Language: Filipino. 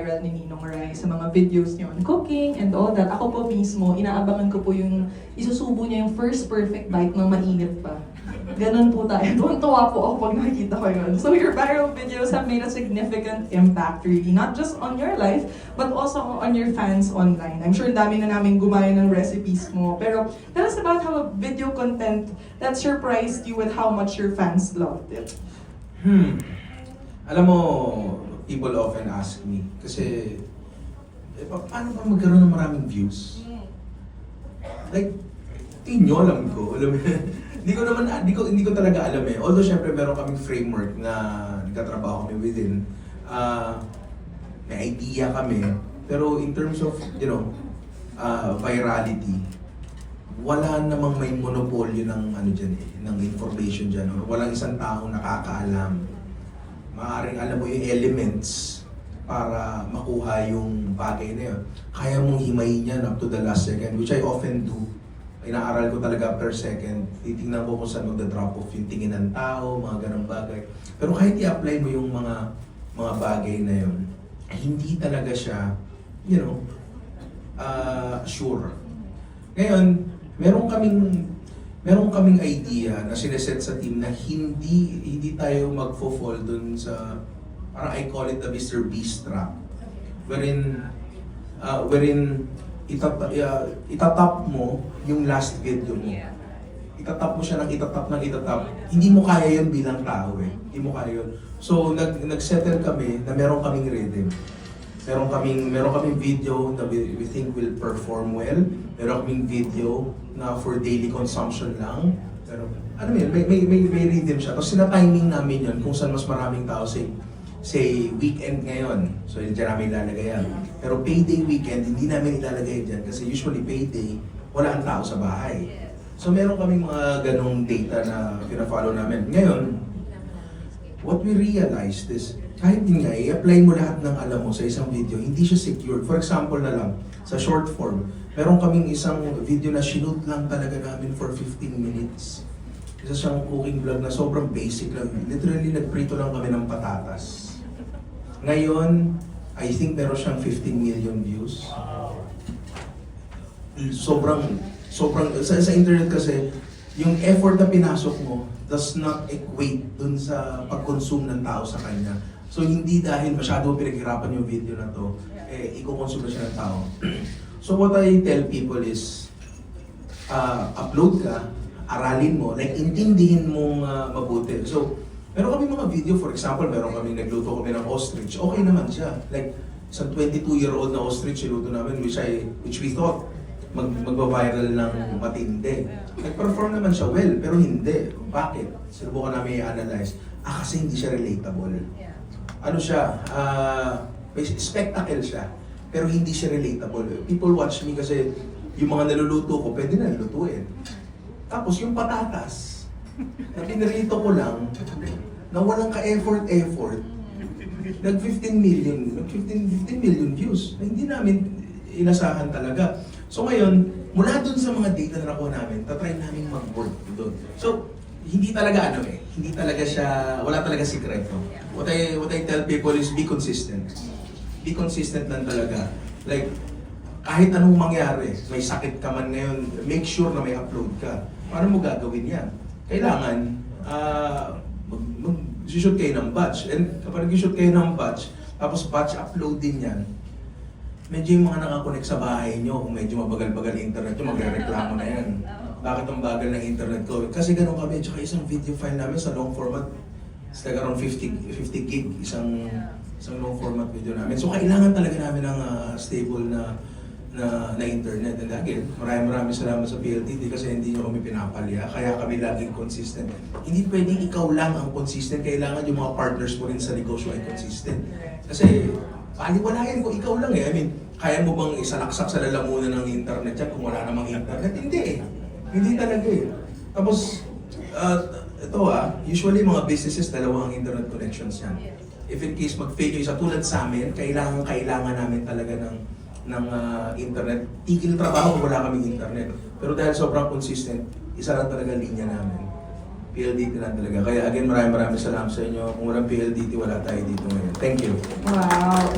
viral ni Ninong Rai sa mga videos niyo on cooking and all that. Ako po mismo, inaabangan ko po yung isusubo niya yung first perfect bite ng mainit pa. Ganon po tayo. Tuwan-tuwa po ako pag nakikita ko yun. So your viral videos have made a significant impact really, not just on your life, but also on your fans online. I'm sure dami na namin gumaya ng recipes mo. Pero tell us about how a video content that surprised you with how much your fans loved it. Hmm. Alam mo, people often ask me, kasi, eh, pa- paano ba magkaroon ng maraming views? Like, tingin nyo, alam ko. Alam mo, hindi ko naman, hindi ko, hindi ko talaga alam eh. Although, syempre, meron kaming framework na nagkatrabaho kami within. Ah, may idea kami. Pero in terms of, you know, ah, virality, wala namang may monopolyo ng ano dyan eh, ng information dyan. Or walang isang taong nakakaalam. Maaaring alam mo yung elements para makuha yung bagay na yun. Kaya mong himayin yan up to the last second, which I often do. Inaaral ko talaga per second. Titingnan ko kung saan magda-drop off yung tingin ng tao, mga ganong bagay. Pero kahit i-apply mo yung mga mga bagay na yun, hindi talaga siya, you know, uh, sure. Ngayon, meron kaming meron kaming idea na sineset sa team na hindi hindi tayo magfo-fall dun sa parang I call it the Mr. Beast trap. Wherein uh, wherein itat uh, itatap mo yung last video mo. Itatap mo siya ng itatap ng itatap. Hindi mo kaya yun bilang tao eh. Hindi mo kaya yun. So nag nagsettle kami na meron kaming rhythm meron kaming meron kaming video na we, we think will perform well. Meron kaming video na for daily consumption lang. Pero ano yun may may may, may rhythm siya. Tapos sina-timing namin yun kung saan mas maraming tao say say weekend ngayon. So yun dyan namin ilalagay yan. Pero payday weekend hindi namin ilalagay dyan kasi usually payday wala ang tao sa bahay. So meron kaming mga ganong data na pina-follow namin. Ngayon what we realized is, kahit din nga, i-apply mo lahat ng alam mo sa isang video, hindi siya secured. For example na lang, sa short form, meron kaming isang video na shoot lang talaga namin for 15 minutes. Isa siyang cooking vlog na sobrang basic lang. Literally, nagprito lang kami ng patatas. Ngayon, I think meron siyang 15 million views. Sobrang, sobrang, sa, sa internet kasi, yung effort na pinasok mo does not equate dun sa pag-consume ng tao sa kanya. So hindi dahil masyado pinaghirapan yung video na to, eh, i-consume siya ng tao. so what I tell people is, uh, upload ka, aralin mo, like intindihin mong uh, mabuti. So, meron kami mga video, for example, meron kami nagluto kami ng ostrich, okay naman siya. Like, isang 22-year-old na ostrich, niluto namin, which I, which we thought, mag magba-viral ng matindi. Nag-perform naman siya well, pero hindi. Bakit? Sinubukan namin i-analyze. Ah, kasi hindi siya relatable. Ano siya, ah, may spectacle siya, pero hindi siya relatable. People watch me kasi yung mga naluluto ko, pwede na lutuin. Tapos yung patatas, na pinarito ko lang, na walang ka-effort-effort, nag 15 million, nag 15, 15 million views. Na hindi namin inasahan talaga. So ngayon, mula dun sa mga data na nakuha namin, tatry namin mag-work doon. So, hindi talaga ano eh, hindi talaga siya, wala talaga sikreto. What I, what I tell people is be consistent. Be consistent lang talaga. Like, kahit anong mangyari, may sakit ka man ngayon, make sure na may upload ka. Paano mo gagawin yan? Kailangan, ah, mag, mag, shoot kayo ng batch. And kapag nag-shoot kayo ng batch, tapos batch upload din yan, medyo yung mga nakakonect sa bahay nyo, kung medyo mabagal-bagal internet nyo, magre-reklamo na yan. Bakit ang bagal ng internet ko? Kasi ganun kami, tsaka isang video file namin sa long format, it's like around 50, 50 gig, isang isang long format video namin. So kailangan talaga namin ng ah, stable na na, na internet. And again, maraming maraming salamat sa PLDT kasi hindi nyo kami pinapalya. Kaya kami laging consistent. Hindi pwedeng ikaw lang ang consistent. Kailangan yung mga partners mo rin sa negosyo ay consistent. Kasi paliwalayan ko, ikaw lang eh. I mean, kaya mo bang isalaksak sa lalamunan ng internet yan kung wala namang internet? Hindi eh. Hindi talaga eh. Tapos, uh, ito ah, usually mga businesses, dalawa ang internet connections yan. If in case mag-fail yung isa tulad sa amin, kailangan kailangan namin talaga ng ng ah, internet. Tigil trabaho kung wala kaming internet. Pero dahil sobrang consistent, isa lang talaga linya namin. PLDT lang talaga. Kaya again, maraming maraming salamat sa inyo. Kung walang PLDT, wala tayo dito ngayon. Thank you. Wow.